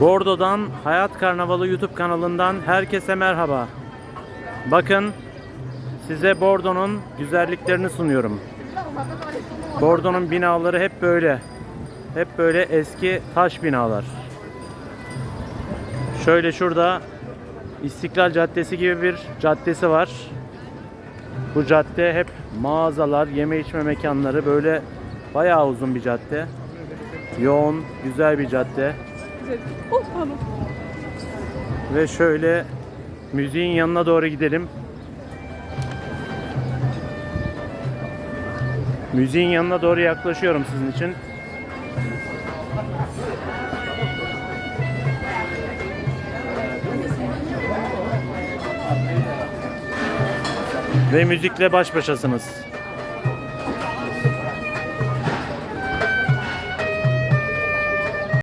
Bordo'dan Hayat Karnavalı YouTube kanalından herkese merhaba. Bakın size Bordo'nun güzelliklerini sunuyorum. Bordo'nun binaları hep böyle. Hep böyle eski taş binalar. Şöyle şurada İstiklal Caddesi gibi bir caddesi var. Bu cadde hep mağazalar, yeme içme mekanları böyle bayağı uzun bir cadde. Yoğun, güzel bir cadde. Oh pardon. Ve şöyle müziğin yanına doğru gidelim. Müziğin yanına doğru yaklaşıyorum sizin için. Ve müzikle baş başasınız.